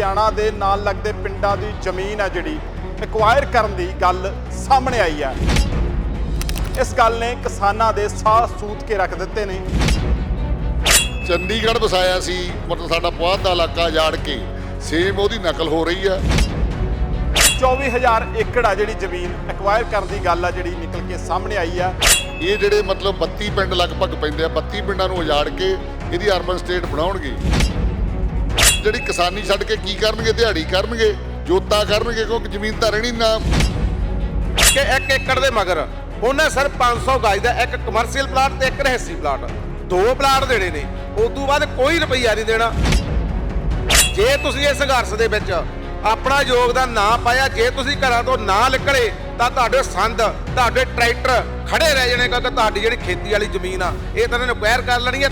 ਲੁਧਿਆਣਾ ਦੇ ਨਾਲ ਲੱਗਦੇ ਪਿੰਡਾਂ ਦੀ ਜ਼ਮੀਨ ਹੈ ਜਿਹੜੀ ਐਕਵਾਇਰ ਕਰਨ ਦੀ ਗੱਲ ਸਾਹਮਣੇ ਆਈ ਹੈ। ਇਸ ਗੱਲ ਨੇ ਕਿਸਾਨਾਂ ਦੇ ਸਾਹ ਸੂਤ ਕੇ ਰੱਖ ਦਿੱਤੇ ਨੇ। ਚੰਡੀਗੜ੍ਹ ਵਸਾਇਆ ਸੀ ਮਤਲਬ ਸਾਡਾ ਪੁਆਧ ਦਾ ਇਲਾਕਾ ਜਾੜ ਕੇ ਸੇਮ ਉਹਦੀ ਨਕਲ ਹੋ ਰਹੀ ਆ 24000 ਏਕੜ ਆ ਜਿਹੜੀ ਜ਼ਮੀਨ ਐਕਵਾਇਰ ਕਰਨ ਦੀ ਗੱਲ ਆ ਜਿਹੜੀ ਨਿਕਲ ਕੇ ਸਾਹਮਣੇ ਆਈ ਆ ਇਹ ਜਿਹੜੇ ਮਤਲਬ 32 ਪਿੰਡ ਲਗਭਗ ਪੈਂਦੇ ਆ 32 ਪਿੰਡਾਂ ਨੂੰ ਉਜਾੜ ਕੇ ਇਹਦੀ ਅਰਬਨ ਸਟੇਟ ਬਣਾਉਣਗੇ। ਜਿਹੜੀ ਕਿਸਾਨੀ ਛੱਡ ਕੇ ਕੀ ਕਰਨਗੇ, ਦਿਹਾੜੀ ਕਰਨਗੇ, ਜੋਤਾ ਕਰਨਗੇ, ਕਿਉਂਕਿ ਜ਼ਮੀਨ ਤਾਂ ਰਹਿਣੀ ਨਾ। ਕਿ 1 ਏਕੜ ਦੇ ਮਗਰ ਉਹਨੇ ਸਿਰਫ 500 ਗਜ ਦਾ ਇੱਕ ਕਮਰਸ਼ੀਅਲ ਪਲਾਟ ਤੇ ਇੱਕ ਰਹਿਸੀ ਪਲਾਟ ਦੋ ਪਲਾਟ ਦੇਣੇ ਨੇ ਉਸ ਤੋਂ ਬਾਅਦ ਕੋਈ ਰੁਪਈਆ ਨਹੀਂ ਦੇਣਾ। ਜੇ ਤੁਸੀਂ ਇਸ ਸੰਘਰਸ਼ ਦੇ ਵਿੱਚ ਆਪਣਾ ਯੋਗਦਾਨ ਨਾ ਪਾਇਆ, ਜੇ ਤੁਸੀਂ ਘਰਾਂ ਤੋਂ ਨਾ ਨਿਕਲੇ, ਤਾਂ ਤੁਹਾਡੇ ਸੰਦ, ਤੁਹਾਡੇ ਟਰੈਕਟਰ ਖੜੇ ਰਹਿ ਜਾਣੇ ਕਿਉਂਕਿ ਤੁਹਾਡੀ ਜਿਹੜੀ ਖੇਤੀ ਵਾਲੀ ਜ਼ਮੀਨ ਆ, ਇਹ ਤਾਂ ਇਹਨਾਂ ਨੇ ਕੁਐਰ ਕਰ ਲੈਣੀ ਹੈ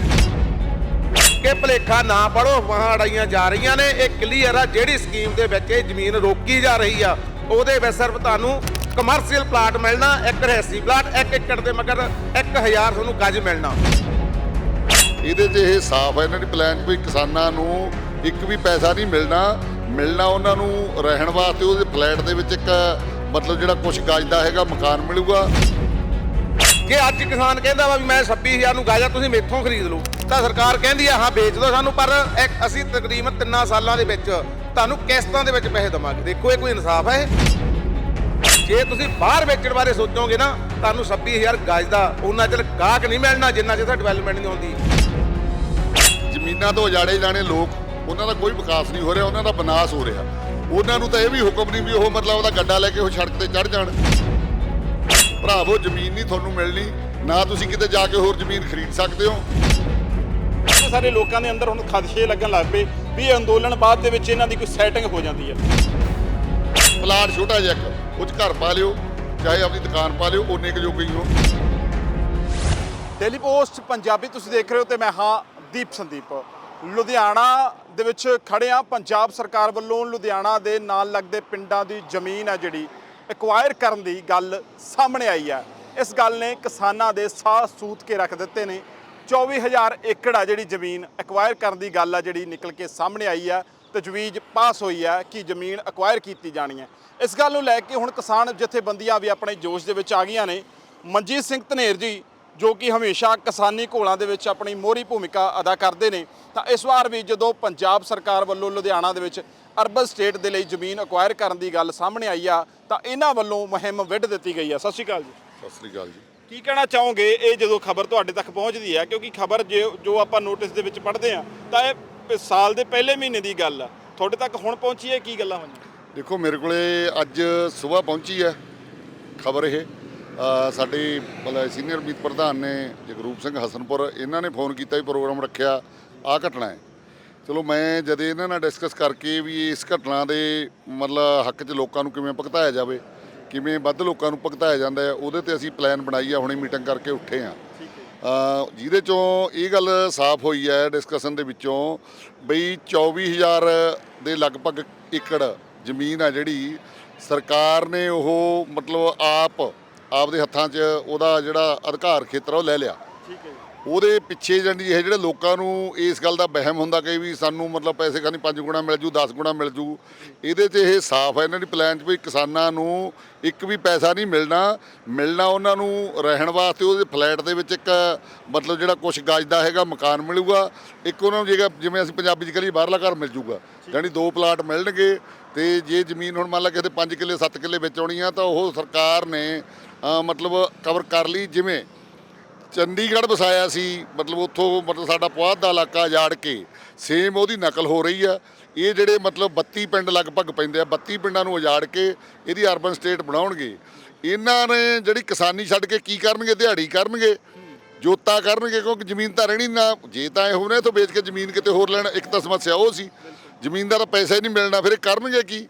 ਕਿ ਭਲੇਖਾ ਨਾ ਪੜੋ ਵਾਹਾਂ ਅੜਾਈਆਂ ਜਾ ਰਹੀਆਂ ਨੇ। ਇਹ ਕਲੀਅਰ ਆ, ਜਿਹੜੀ ਸਕੀਮ ਦੇ ਵਿੱਚ ਇਹ ਜ਼ਮੀਨ ਰੋਕੀ ਜਾ ਰਹੀ ਆ, ਉਹਦੇ ਵਿੱਚ ਸਿਰਫ ਤੁਹਾਨੂੰ ਕਮਰਸ਼ੀਅਲ ਪਲਾਟ ਮਿਲਣਾ, ਇੱਕ ਰਹਿਸੀ ਪਲਾਟ ਇੱਕ ਏਕੜ ਦੇ ਮਗਰ 1000 ਤੁਹਾਨੂੰ ਗੱਜ ਮਿਲਣਾ। ਇਹਦੇ 'ਚ ਇਹ ਸਾਫ਼ ਹੈ ਇਹਨਾਂ ਦੀ ਪਲਾਨ ਵੀ ਕਿਸਾਨਾਂ ਨੂੰ ਇੱਕ ਵੀ ਪੈਸਾ ਨਹੀਂ ਮਿਲਣਾ। ਮਿਲਣਾ ਉਹਨਾਂ ਨੂੰ ਰਹਿਣ ਵਾਸਤੇ, ਉਹਦੇ ਫਲੈਟ ਦੇ ਵਿੱਚ ਇੱਕ ਮਤਲਬ ਜਿਹੜਾ ਕੁਝ ਗਜ ਦਾ ਹੈਗਾ, ਮਕਾਨ ਮਿਲੂਗਾ। ਜੇ ਅੱਜ ਕਿਸਾਨ ਕਹਿੰਦਾ ਵਾ ਵੀ ਮੈਂ 26000 ਨੂੰ ਗਾਜਾ ਤੁਸੀਂ ਮੇਥੋਂ ਖਰੀਦ ਲਓ, ਤਾਂ ਸਰਕਾਰ ਕਹਿੰਦੀ ਆ, ਹਾਂ, ਵੇਚ ਦਿਓ ਸਾਨੂੰ, ਪਰ ਇੱਕ ਅਸੀਂ ਤਕਰੀਬਨ ਤਿੰਨਾਂ ਸਾਲਾਂ ਦੇ ਵਿੱਚ ਤੁਹਾਨੂੰ ਕਿਸ਼ਤਾਂ ਦੇ ਵਿੱਚ ਪੈਸੇ ਦਵਾਂਗੇ। ਦੇਖੋ ਇਹ ਕੋਈ ਇਨਸਾਫ ਹੈ? ਜੇ ਤੁਸੀਂ ਬਾਹਰ ਵੇਚਣ ਬਾਰੇ ਸੋਚੋਗੇ ਨਾ, ਤੁਹਾਨੂੰ 26000 ਗਜ ਦਾ ਉਹਨਾਂ ਚਿਰ ਗਾਹਕ ਨਹੀਂ ਮਿਲਣਾ, ਜਿੰਨਾ ਚਿਰ ਡਿਵੈਲਪਮੈਂਟ ਨਹੀਂ ਹੁੰਦੀ। ਜ਼ਮੀਨਾਂ ਤੋਂ ਉਜਾੜੇ ਜਾਣੇ ਲੋਕ, ਉਹਨਾਂ ਦਾ ਕੋਈ ਵਿਕਾਸ ਨਹੀਂ ਹੋ ਰਿਹਾ, ਉਹਨਾਂ ਦਾ ਵਿਨਾਸ਼ ਹੋ ਰਿਹਾ। ਉਹਨਾਂ ਨੂੰ ਤਾਂ ਇਹ ਵੀ ਹੁਕਮ ਨਹੀਂ ਵੀ ਉਹ ਮਤਲਬ ਉਹਦਾ ਗੱਡਾ ਲੈ ਕੇ ਉਹ ਸੜਕ ਤੇ ਚੜ ਜਾਣ। ਭਰਾਵੋ ਜ਼ਮੀਨ ਨਹੀਂ ਤੁਹਾਨੂੰ ਮਿਲਣੀ ਨਾ ਤੁਸੀਂ ਕਿਤੇ ਜਾ ਕੇ ਹੋਰ ਜ਼ਮੀਨ ਖਰੀਦ ਸਕਦੇ ਹੋ। ਬਹੁਤ ਸਾਰੇ ਲੋਕਾਂ ਦੇ ਅੰਦਰ ਹੁਣ ਖਦਸ਼ੇ ਲੱਗਣ ਲੱਗ ਪਏ ਵੀ ਇਹ ਅੰਦੋਲਨ ਬਾਅਦ ਦੇ ਵਿੱਚ ਇਹਨਾਂ ਦੀ ਕੋਈ ਸੈਟਿੰਗ ਹੋ ਜਾਂਦੀ ਹੈ। ਪਲਾਟ ਛੋਟਾ ਜਿਹਾ ਇੱਕ ਉਹ 'ਚ ਘਰ ਪਾ ਲਿਓ ਚਾਹੇ ਆਪਣੀ ਦੁਕਾਨ ਪਾ ਲਿਓ ਓਨੇ ਕੁ ਜੋਗੇ ਹੀ ਹੋ। ਡੇਲੀ ਪੋਸਟ ਪੰਜਾਬੀ ਤੁਸੀਂ ਦੇਖ ਰਹੇ ਹੋ ਤੇ ਮੈਂ ਹਾਂ ਦੀਪ ਸੰਦੀਪ। ਲੁਧਿਆਣਾ ਦੇ ਵਿੱਚ ਖੜੇ ਆ ਪੰਜਾਬ ਸਰਕਾਰ ਵੱਲੋਂ ਲੁਧਿਆਣਾ ਦੇ ਨਾਲ ਲੱਗਦੇ ਪਿੰਡਾਂ ਦੀ ਜ਼ਮੀਨ ਆ ਜਿਹੜੀ ਐਕਵਾਇਰ ਕਰਨ ਦੀ ਗੱਲ ਸਾਹਮਣੇ ਆਈ ਹੈ। ਇਸ ਗੱਲ ਨੇ ਕਿਸਾਨਾਂ ਦੇ ਸਾਹ ਸੂਤ ਕੇ ਰੱਖ ਦਿੱਤੇ ਨੇ। 24000 ਏਕੜ ਆ ਜਿਹੜੀ ਜ਼ਮੀਨ ਐਕਵਾਇਰ ਕਰਨ ਦੀ ਗੱਲ ਆ ਜਿਹੜੀ ਨਿਕਲ ਕੇ ਸਾਹਮਣੇ ਆਈ ਹੈ ਤਜਵੀਜ਼ ਪਾਸ ਹੋਈ ਹੈ ਕਿ ਜ਼ਮੀਨ ਐਕਵਾਇਰ ਕੀਤੀ ਜਾਣੀ ਹੈ। ਇਸ ਗੱਲ ਨੂੰ ਲੈ ਕੇ ਹੁਣ ਕਿਸਾਨ ਜਥੇਬੰਦੀਆਂ ਵੀ ਆਪਣੇ ਜੋਸ਼ ਦੇ ਵਿੱਚ ਆ ਗਈਆਂ ਨੇ। ਮਨਜੀਤ ਸਿੰਘ ਧਨੇਰ ਜੀ, ਜੋ ਕਿ ਹਮੇਸ਼ਾ ਕਿਸਾਨੀ ਘੋਲਾਂ ਦੇ ਵਿੱਚ ਆਪਣੀ ਮੋਹਰੀ ਭੂਮਿਕਾ ਅਦਾ ਕਰਦੇ ਨੇ, ਤਾਂ ਇਸ ਵਾਰ ਵੀ ਜਦੋਂ ਪੰਜਾਬ ਸਰਕਾਰ ਵੱਲੋਂ ਲੁਧਿਆਣਾ ਦੇ ਵਿੱਚ ਅਰਬਨ ਸਟੇਟ ਦੇ ਲਈ ਜ਼ਮੀਨ ਅਕਵਾਇਰ ਕਰਨ ਦੀ ਗੱਲ ਸਾਹਮਣੇ ਆਈ ਆ ਤਾਂ ਇਹਨਾਂ ਵੱਲੋਂ ਮੁਹਿੰਮ ਵਿੱਢ ਦਿੱਤੀ ਗਈ ਆ। ਸਤਿ ਸ਼੍ਰੀ ਅਕਾਲ ਜੀ। ਸਤਿ ਸ੍ਰੀ ਅਕਾਲ ਜੀ। ਕੀ ਕਹਿਣਾ ਚਾਹੋਗੇ? ਇਹ ਜਦੋਂ ਖਬਰ ਤੁਹਾਡੇ ਤੱਕ ਪਹੁੰਚਦੀ ਹੈ ਕਿਉਂਕਿ ਖਬਰ ਜੋ ਆਪਾਂ ਨੋਟਿਸ ਦੇ ਵਿੱਚ ਪੜ੍ਹਦੇ ਆ ਤਾਂ ਇਹ ਸਾਲ ਦੇ ਪਹਿਲੇ ਮਹੀਨੇ ਦੀ ਗੱਲ ਆ। ਤੁਹਾਡੇ ਤੱਕ ਹੁਣ ਪਹੁੰਚੀ ਹੈ ਕੀ ਗੱਲਾਂ ਹੋਈਆਂ? ਦੇਖੋ ਮੇਰੇ ਕੋਲੇ ਅੱਜ ਸਵੇਰ ਪਹੁੰਚੀ ਹੈ ਖਬਰ ਇਹ। ਸਾਡੇ ਮਤਲਬ ਸੀਨੀਅਰ ਮੀਤ ਪ੍ਰਧਾਨ ਨੇ ਜਗਰੂਪ ਸਿੰਘ ਹਸਨਪੁਰ ਇਹਨਾਂ ਨੇ ਫੋਨ ਕੀਤਾ ਵੀ ਪ੍ਰੋਗਰਾਮ ਰੱਖਿਆ ਆ ਘਟਨਾ ਹੈ। ਚਲੋ ਮੈਂ ਜਦ ਇਹਨਾਂ ਨਾਲ ਡਿਸਕਸ ਕਰਕੇ ਵੀ ਇਸ ਘਟਨਾ ਦੇ ਮਤਲਬ ਹੱਕ 'ਚ ਲੋਕਾਂ ਨੂੰ ਕਿਵੇਂ ਭਗਤਾਇਆ ਜਾਵੇ, ਕਿਵੇਂ ਵੱਧ ਲੋਕਾਂ ਨੂੰ ਭਗਤਾਇਆ ਜਾਂਦਾ ਹੈ, ਉਹਦੇ ਤੇ ਅਸੀਂ ਪਲਾਨ ਬਣਾਈ ਆ, ਹੁਣੇ ਮੀਟਿੰਗ ਕਰਕੇ ਉੱਠੇ ਆ ਜਿਹਦੇ ਚੋਂ ਇਹ ਗੱਲ ਸਾਫ਼ ਹੋਈ ਹੈ ਡਿਸਕਸ਼ਨ ਦੇ ਵਿੱਚੋਂ ਬਈ 24000 ਦੇ ਲਗਭਗ ਏਕੜ ਜ਼ਮੀਨ ਆ ਜਿਹੜੀ ਸਰਕਾਰ ਨੇ ਉਹ ਮਤਲਬ ਆਪ, ਆਪਦੇ ਹੱਥਾਂ 'ਚ ਉਹਦਾ ਜਿਹੜਾ ਅਧਿਕਾਰ ਖੇਤਰ ਆ, ਉਹ ਲੈ ਲਿਆ। ਉਹਦੇ ਪਿੱਛੇ ਜਾਂਦੀ ਇਹ ਜਿਹੜੇ ਲੋਕਾਂ ਨੂੰ ਇਸ ਗੱਲ ਦਾ ਵਹਿਮ ਹੁੰਦਾ ਕਿ ਵੀ ਸਾਨੂੰ ਮਤਲਬ ਪੈਸੇ ਖਾਣੀ 5 ਗੁਣਾ ਮਿਲ ਜੂ 10 ਗੁਣਾ ਮਿਲ ਜੂ, ਇਹਦੇ 'ਚ ਇਹ ਸਾਫ਼ ਹੈ, ਇਹਨਾਂ ਦੀ ਪਲਾਨ 'ਚ ਵੀ ਕਿਸਾਨਾਂ ਨੂੰ ਇੱਕ ਵੀ ਪੈਸਾ ਨਹੀਂ ਮਿਲਣਾ ਮਿਲਣਾ ਉਹਨਾਂ ਨੂੰ ਰਹਿਣ ਵਾਸਤੇ ਉਹਦੇ ਫਲੈਟ ਦੇ ਵਿੱਚ ਇੱਕ ਮਤਲਬ ਜਿਹੜਾ ਕੁਝ ਗਜ ਦਾ ਹੈਗਾ, ਮਕਾਨ ਮਿਲੂਗਾ, ਇੱਕ ਉਹਨਾਂ ਨੂੰ ਜੇਗਾ ਜਿਵੇਂ ਅਸੀਂ ਪੰਜਾਬੀ 'ਚ ਕਰੀਏ ਬਾਹਰਲਾ ਘਰ ਮਿਲ ਜੂਗਾ ਯਾਨੀ ਦੋ ਪਲਾਟ ਮਿਲਣਗੇ ਤੇ ਜੇ ਜ਼ਮੀਨ ਹੁਣ ਮੰਨ ਲਾ ਕਿਸੇ 5 ਕਿੱਲੇ 7 ਕਿੱਲੇ ਵਿੱਚ ਆਉਣੀ ਆ ਤਾਂ ਉਹ ਸਰਕਾਰ ਨੇ ਮਤਲਬ ਕਵਰ ਕਰ ਲਈ ਜਿਵੇਂ ਚੰਡੀਗੜ੍ਹ ਵਸਾਇਆ ਸੀ ਮਤਲਬ ਉੱਥੋਂ ਮਤਲਬ ਸਾਡਾ ਪੁਆਧ ਦਾ ਇਲਾਕਾ ਜਾੜ ਕੇ ਸੇਮ ਉਹਦੀ ਨਕਲ ਹੋ ਰਹੀ ਆ। ਇਹ ਜਿਹੜੇ ਮਤਲਬ 32 ਪਿੰਡ ਲਗਭਗ ਪੈਂਦੇ ਆ 32 ਪਿੰਡਾਂ ਨੂੰ ਉਜਾੜ ਕੇ ਇਹਦੀ ਅਰਬਨ ਸਟੇਟ ਬਣਾਉਣਗੇ। ਇਹਨਾਂ ਨੇ ਜਿਹੜੀ ਕਿਸਾਨੀ ਛੱਡ ਕੇ ਕੀ ਕਰਨਗੇ? ਦਿਹਾੜੀ ਕਰਨਗੇ ਜੋਤਾ ਕਰਨਗੇ ਕਿਉਂਕਿ ਜ਼ਮੀਨ ਤਾਂ ਰਹਿਣੀ ਨਾ। ਜੇ ਤਾਂ ਇਹ ਹੋਣੇ ਤਾਂ ਵੇਚ ਕੇ ਜ਼ਮੀਨ ਕਿਤੇ ਹੋਰ ਲੈਣ ਇੱਕ ਤਾਂ ਸਮੱਸਿਆ ਉਹ ਸੀ ਜ਼ਮੀਨ ਦਾ ਤਾਂ ਪੈਸਾ ਹੀ ਨਹੀਂ ਮਿਲਣਾ ਫਿਰ ਇਹ ਕਰਨਗੇ ਕੀ?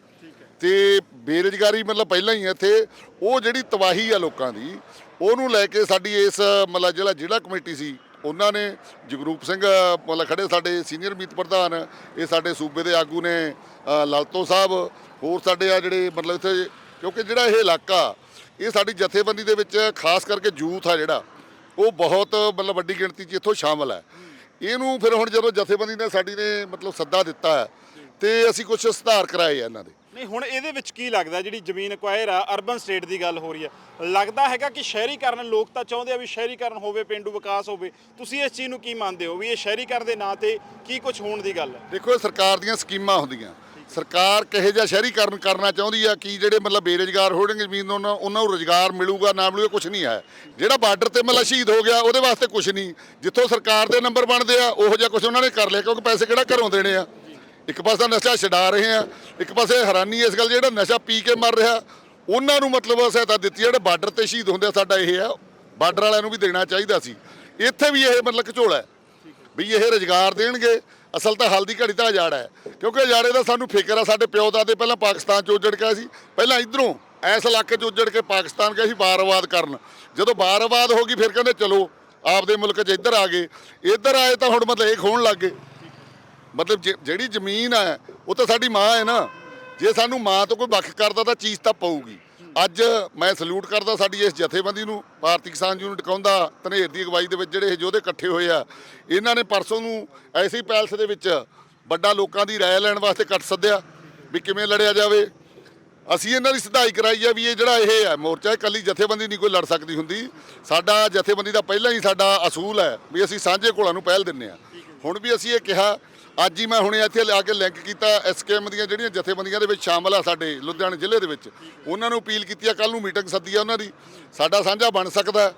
ਤੇ ਬੇਰੁਜ਼ਗਾਰੀ ਮਤਲਬ ਪਹਿਲਾਂ ਹੈ ਇੱਥੇ। ਉਹ ਜਿਹੜੀ ਤਬਾਹੀ ਆ ਲੋਕਾਂ ਦੀ ਉਹਨੂੰ ਲੈ ਕੇ ਸਾਡੀ ਇਸ ਮਤਲਬ ਜਿਹੜਾ ਜ਼ਿਲ੍ਹਾ ਕਮੇਟੀ ਸੀ ਉਹਨਾਂ ਨੇ ਜਗਰੂਪ ਸਿੰਘ ਮਤਲਬ ਖੜੇ ਸਾਡੇ ਸੀਨੀਅਰ ਮੀਤ ਪ੍ਰਧਾਨ ਇਹ ਸਾਡੇ ਸੂਬੇ ਦੇ ਆਗੂ ਨੇ ਅ, ਲਲਤੋ ਸਾਹਿਬ ਹੋਰ ਸਾਡੇ ਆ ਜਿਹੜੇ ਮਤਲਬ ਇੱਥੇ ਕਿਉਂਕਿ ਜਿਹੜਾ ਇਹ ਇਲਾਕਾ ਇਹ ਸਾਡੀ ਜਥੇਬੰਦੀ ਦੇ ਵਿੱਚ ਖਾਸ ਕਰਕੇ ਯੂਥ ਆ ਜਿਹੜਾ ਉਹ ਬਹੁਤ ਮਤਲਬ ਵੱਡੀ ਗਿਣਤੀ 'ਚ ਇੱਥੋਂ ਸ਼ਾਮਲ ਹੈ। ਇਹਨੂੰ ਫਿਰ ਹੁਣ ਜਦੋਂ ਜਥੇਬੰਦੀ ਨੇ ਸਾਡੀ ਨੇ ਮਤਲਬ ਸੱਦਾ ਦਿੱਤਾ ਹੈ ਤੇ ਅਸੀਂ ਕੁਝ ਸੁਧਾਰ ਕਰਾਏ ਆ ਇਹਨਾਂ ਦੇ। ਨਹੀਂ, ਹੁਣ ਇਹਦੇ ਵਿੱਚ ਕੀ ਲੱਗਦਾ ਜਿਹੜੀ ਜ਼ਮੀਨ ਅਕਵਾਇਰ ਆ ਅਰਬਨ ਸਟੇਟ ਦੀ ਗੱਲ ਹੋ ਰਹੀ ਹੈ? ਲੱਗਦਾ ਹੈਗਾ ਕਿ ਸ਼ਹਿਰੀਕਰਨ ਲੋਕ ਤਾਂ ਚਾਹੁੰਦੇ ਆ ਵੀ ਸ਼ਹਿਰੀਕਰਨ ਹੋਵੇ, ਪਿੰਡੂ ਵਿਕਾਸ ਹੋਵੇ। ਤੁਸੀਂ ਇਸ ਚੀਜ਼ ਨੂੰ ਕੀ ਮੰਨਦੇ ਹੋ ਵੀ ਇਹ ਸ਼ਹਿਰੀਕਰਨ ਦੇ ਨਾਂ ਤੇ ਕੀ ਕੁਝ ਹੋਣ ਦੀ ਗੱਲ ਹੈ? ਦੇਖੋ, ਇਹ ਸਰਕਾਰ ਦੀਆਂ ਸਕੀਮਾਂ ਹੁੰਦੀਆਂ। ਸਰਕਾਰ ਕਿਹੋ ਜਿਹਾ ਸ਼ਹਿਰੀਕਰਨ ਕਰਨਾ ਚਾਹੁੰਦੀ ਆ ਕਿ ਜਿਹੜੇ ਮਤਲਬ ਬੇਰੁਜ਼ਗਾਰ ਹੋਣਗੇ ਜ਼ਮੀਨ ਉਹਨਾਂ ਉਹਨਾਂ ਨੂੰ ਰੁਜ਼ਗਾਰ ਮਿਲੂਗਾ, ਨਾ ਮਿਲੂਗਾ ਕੁਝ ਨਹੀਂ ਹੈ। ਜਿਹੜਾ ਬਾਰਡਰ ਤੇ ਮਤਲਬ ਸ਼ਹੀਦ ਹੋ ਗਿਆ, ਉਹਦੇ ਵਾਸਤੇ ਕੁਝ ਨਹੀਂ। ਜਿੱਥੋਂ ਸਰਕਾਰ ਦੇ ਨੰਬਰ ਬਣਦੇ ਆ, ਉਹੋ ਜਿਹਾ ਕੁਝ ਉਹਨਾਂ ਨੇ ਕਰ ਲਿਆ, ਕਿਉਂਕਿ ਪੈਸੇ ਕਿਹੜਾ ਘਰੋਂ ਦੇਣੇ ਆ? ਇੱਕ ਪਾਸੇ ਨਸ਼ਾ ਛਡਾ ਰਹੇ ਆ ਇੱਕ ਪਾਸੇ ਹੈਰਾਨੀ ਇਸ ਗੱਲ ਜਿਹੜਾ ਨਸ਼ਾ ਪੀ ਕੇ ਮਰ ਰਿਹਾ ਉਹਨਾਂ ਨੂੰ ਮਤਲਬ ਸਹਾਇਤਾ ਦਿੱਤੀ ਆ, ਜਿਹੜੇ ਬਾਰਡਰ ਤੇ ਸ਼ਹੀਦ ਹੁੰਦੇ ਆ ਸਾਡਾ ਇਹ ਆ ਬਾਰਡਰ ਵਾਲਿਆਂ ਨੂੰ ਵੀ ਦੇਣਾ ਚਾਹੀਦਾ ਸੀ। ਇੱਥੇ ਵੀ ਇਹ ਮਤਲਬ ਘਚੋਲਾ ਹੈ ਵੀ ਇਹ ਰੁਜ਼ਗਾਰ ਦੇਣਗੇ ਅਸਲ ਤਾਂ ਹਲ ਦੀ ਘੜੀ ਤਾਂ ਉਜਾੜਾ ਹੈ ਕਿਉਂਕਿ ਉਜਾੜੇ ਦਾ ਸਾਨੂੰ ਫਿਕਰ ਆ ਸਾਡੇ ਪਿਓ ਦਾਦੇ ਪਹਿਲਾਂ ਪਾਕਿਸਤਾਨ ਚ ਉੱਜੜ ਗਏ ਸੀ ਪਹਿਲਾਂ ਇਧਰੋਂ ਐਸ ਇਲਾਕੇ ਚ ਉੱਜੜ ਕੇ ਪਾਕਿਸਤਾਨ ਗਏ ਸੀ ਬਾਰ-ਆਬਾਦ ਕਰਨ। ਜਦੋਂ ਬਾਰ-ਆਬਾਦ ਹੋ ਗਈ ਫਿਰ ਕਹਿੰਦੇ ਚਲੋ ਆਪਦੇ ਮੁਲਕ 'ਚ ਇੱਧਰ ਆ ਗਏ ਇੱਧਰ ਆਏ ਤਾਂ ਹੁਣ ਮਤਲਬ ਇਹ ਖੋਣ ਲੱਗ ਗਏ। ਮਤਲਬ ਜੇ- ਜਿਹੜੀ ਜ਼ਮੀਨ ਹੈ ਉਹ ਤਾਂ ਸਾਡੀ ਮਾਂ ਹੈ ਨਾ। ਜੇ ਸਾਨੂੰ ਮਾਂ ਤੋਂ ਕੋਈ ਵੱਖ ਕਰਦਾ ਤਾਂ ਚੀਜ਼ ਤਾਂ ਪਊਗੀ। ਅੱਜ ਮੈਂ ਸਲੂਟ ਕਰਦਾ ਸਾਡੀ ਇਸ ਜਥੇਬੰਦੀ ਨੂੰ, ਭਾਰਤੀ ਕਿਸਾਨ ਯੂਨਿਟ ਕਹਿੰਦਾ ਧਨੇਰ ਦੀ ਅਗਵਾਈ ਦੇ ਵਿੱਚ ਜਿਹੜੇ ਇਹ ਯੋਧੇ ਇਕੱਠੇ ਹੋਏ ਆ, ਇਹਨਾਂ ਨੇ ਪਰਸੋਂ ਨੂੰ ਐਸੀ ਪੈਲਸ ਦੇ ਵਿੱਚ ਵੱਡਾ ਲੋਕਾਂ ਦੀ ਰਾਏ ਲੈਣ ਵਾਸਤੇ ਕੱਟ ਸੱਦਿਆ ਵੀ ਕਿਵੇਂ ਲੜਿਆ ਜਾਵੇ। ਅਸੀਂ ਇਹਨਾਂ ਦੀ ਸਿਧਾਈ ਕਰਾਈ ਆ ਵੀ ਇਹ ਜਿਹੜਾ ਇਹ ਹੈ ਮੋਰਚਾ ਇਕੱਲੀ ਜਥੇਬੰਦੀ ਨਹੀਂ ਕੋਈ ਲੜ ਸਕਦੀ ਹੁੰਦੀ। ਸਾਡਾ ਜਥੇਬੰਦੀ ਦਾ ਪਹਿਲਾਂ ਹੀ ਸਾਡਾ ਅਸੂਲ ਹੈ ਵੀ ਅਸੀਂ ਸਾਂਝੇ ਘੋਲਾਂ ਨੂੰ ਪਹਿਲ ਦਿੰਨੇ ਆ। ਹੁਣ ਵੀ ਅਸੀਂ ਇਹ ਕਿਹਾ ਅੱਜ ਹੀ ਮੈਂ ਹੁਣੇ ਇੱਥੇ ਲਿਆ ਕੇ ਲਿੰਕ ਕੀਤਾ ਐਸਕੇਐਮ ਦੀਆਂ ਜਿਹੜੀਆਂ ਜਥੇਬੰਦੀਆਂ ਦੇ ਵਿੱਚ ਸ਼ਾਮਲ ਆ ਸਾਡੇ ਲੁਧਿਆਣਾ ਜ਼ਿਲ੍ਹੇ ਦੇ ਵਿੱਚ। ਉਹਨਾਂ ਨੂੰ ਅਪੀਲ ਕੀਤੀ ਆ ਕੱਲ ਨੂੰ ਮੀਟਿੰਗ ਸੱਦੀ ਆ ਉਹਨਾਂ ਦੀ। ਸਾਡਾ ਸਾਂਝਾ ਬਣ ਸਕਦਾ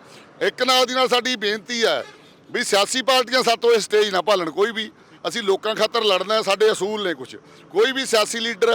ਇੱਕ ਨਾਲ ਦੀ ਨਾਲ ਸਾਡੀ ਬੇਨਤੀ ਹੈ ਵੀ ਸਿਆਸੀ ਪਾਰਟੀਆਂ ਸਾਤੋਂ ਇਹ ਸਟੇਜ ਨਾ ਭਾਲਣ, ਕੋਈ ਵੀ। ਅਸੀਂ ਲੋਕਾਂ ਖਾਤਰ ਲੜਨਾ ਸਾਡੇ ਅਸੂਲ ਨੇ ਕੁਝ ਕੋਈ ਵੀ ਸਿਆਸੀ ਲੀਡਰ